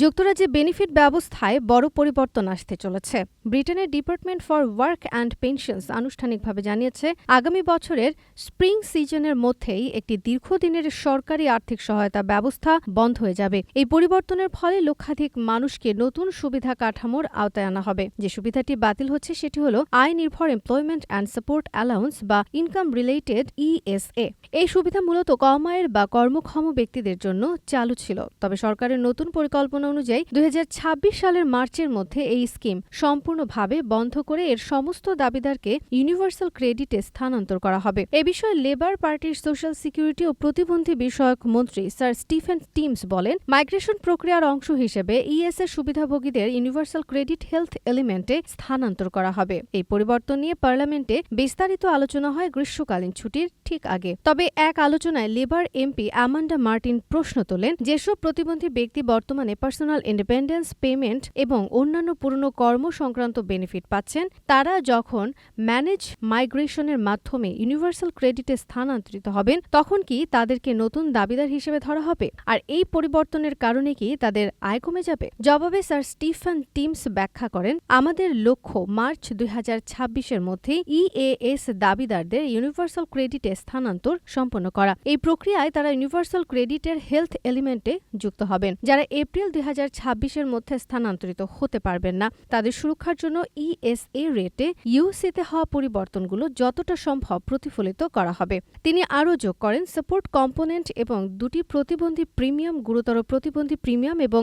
যুক্তরাজ্যে বেনিফিট ব্যবস্থায় বড় পরিবর্তন আসতে চলেছে। ব্রিটেনের department for work and pensions আনুষ্ঠানিকভাবে জানিয়েছে, আগামী বছরের স্প্রিং সিজনের মধ্যেই একটি দীর্ঘদিনের সরকারি আর্থিক সহায়তা ব্যবস্থা বন্ধ হয়ে যাবে। এই পরিবর্তনের ফলে লক্ষাধিক মানুষকে নতুন সুবিধা কাঠামোর আওতায় আনা হবে। যে সুবিধাটি বাতিল হচ্ছে সেটি হল আয় নির্ভর এমপ্লয়মেন্ট অ্যান্ড সাপোর্ট অ্যালাউন্স বা ইনকাম রিলেটেড ইএসএ এই সুবিধা মূলত কম আয়ের বা কর্মক্ষম ব্যক্তিদের জন্য চালু ছিল। তবে সরকারের নতুন পরিকল্পনা অনুযায়ী দু হাজার ছাব্বিশ সালের মার্চের মধ্যে এই স্কিম সম্পূর্ণভাবে বন্ধ করে এর সমস্ত দাবিদারকে ইউনিভার্সাল ক্রেডিটে স্থানান্তর করা হবে। এ বিষয়ে লেবার পার্টির সোশ্যাল সিকিউরিটি ও প্রতিবন্ধী বিষয়ক মন্ত্রী স্যার স্টিফেন টিমস বলেন, মাইগ্রেশন প্রক্রিয়ার অংশ হিসেবে ইএসএ সুবিধাভোগীদের ইউনিভার্সাল ক্রেডিট হেলথ এলিমেন্টে স্থানান্তর করা হবে। এই পরিবর্তন নিয়ে পার্লামেন্টে বিস্তারিত আলোচনা হয় গ্রীষ্মকালীন ছুটির ঠিক আগে। তবে এক আলোচনায় লেবার এমপি আমান্ডা মার্টিন প্রশ্ন তোলেন, যেসব প্রতিবন্ধী ব্যক্তি বর্তমানে পার্সোনাল ইন্ডিপেন্ডেন্স পেমেন্ট এবং অন্যান্য পুরনো কর্ম সংক্রান্ত বেনিফিট পাচ্ছেন, তারা যখন ম্যানেজ মাইগ্রেশনের মাধ্যমে ইউনিভার্সাল ক্রেডিটে স্থানান্তরিত হবেন, তখন কি তাদেরকে নতুন দাবিদার হিসেবে ধরা হবে? আর এই পরিবর্তনের কারণে কি তাদের আয় কমে যাবে? জবাবে স্যার স্টিফেন টিমস ব্যাখ্যা করেন, আমাদের লক্ষ্য মার্চ দুই ছাব্বিশের মধ্যে ইএএস দাবিদারদের ইউনিভার্সাল ক্রেডিটে স্থানান্তর সম্পন্ন করা। এই প্রক্রিয়ায় তারা ইউনিভার্সাল ক্রেডিটের হেলথ এলিমেন্টে যুক্ত হবেন, যারা এপ্রিল দুই হাজার ছাব্বিশের মধ্যে স্থানান্তরিত হতে পারবেন না। তাদের সুরক্ষার জন্য ইএসএ রেটে ইউসিতে হওয়া পরিবর্তনগুলো যতটা সম্ভব প্রতিফলিত করা হবে। তিনি আরও যোগ করেন সাপোর্ট কম্পোনেন্ট এবং দুটি প্রতিবন্ধী প্রিমিয়াম গুরুতর প্রতিবন্ধী প্রিমিয়াম এবং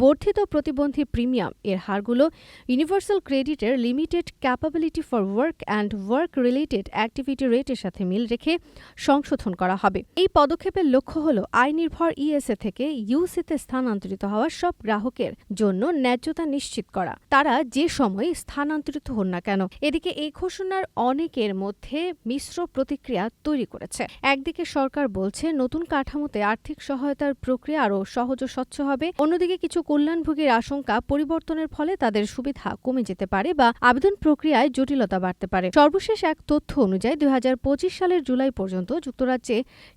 বর্ধিত প্রতিবন্ধী প্রিমিয়াম এর হারগুলো ইউনিভার্সাল ক্রেডিটের limited capability for work and work related activity রেটের সাথে মিল রেখে সংশোধন করা হবে। এই পদক্ষেপের লক্ষ্য হল আয় নির্ভর ইএসএ থেকে ইউসিতে স্থানান্তরিত হওয়া সব গ্রাহকের জন্য ন্যায্যতা নিশ্চিত করা। তারা যে সময় স্থানান্তরিত হন না কেন, এদিকে এই ঘোষণার অনেকের মধ্যে মিশ্র প্রতিক্রিয়া তৈরি করেছে। একদিকে সরকার বলছে, নতুন কাঠামোতে আর্থিক সহায়তার প্রক্রিয়া আরও সহজ ও স্বচ্ছ হবে। অন্যদিকে কিছু কল্যাণভোগীর আশঙ্কা, পরিবর্তনের ফলে তাদের সুবিধা কমে যেতে পারে বা আবেদন প্রক্রিয়ায় জটিলতা বাড়তে পারে। সর্বশেষ এক তথ্য অনুযায়ী দুই হাজার পঁচিশ সালের জুলাই পর্যন্ত যুক্তরাজ্যে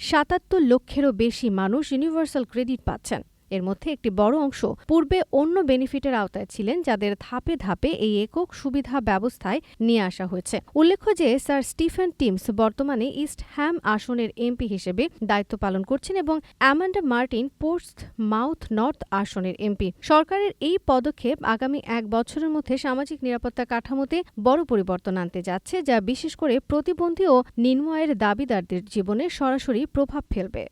সাতাত্তর লক্ষেরও বেশি মানুষ ইউনিভার্সাল ক্রেডিট পাচ্ছেন। এর মধ্যে একটি বড় অংশ পূর্বে অন্য বেনিফিটের আওতায় ছিলেন, যাদের ধাপে ধাপে এই একক সুবিধা ব্যবস্থায় নিয়ে আসা হয়েছে। উল্লেখ্য যে, স্যার স্টিফেন টিমস বর্তমানে ইস্ট হ্যাম আসনের এমপি হিসেবে দায়িত্ব পালন করছেন এবং Amanda Martin Portsmouth North আসনের এমপি। সরকারের এই পদক্ষেপ আগামী এক বছরের মধ্যে সামাজিক নিরাপত্তা কাঠামোতে বড় পরিবর্তন আনতে যাচ্ছে, যা বিশেষ করে প্রতিবন্ধী ও নিম্ন আয়ের দাবিদারদের জীবনে সরাসরি প্রভাব ফেলবে।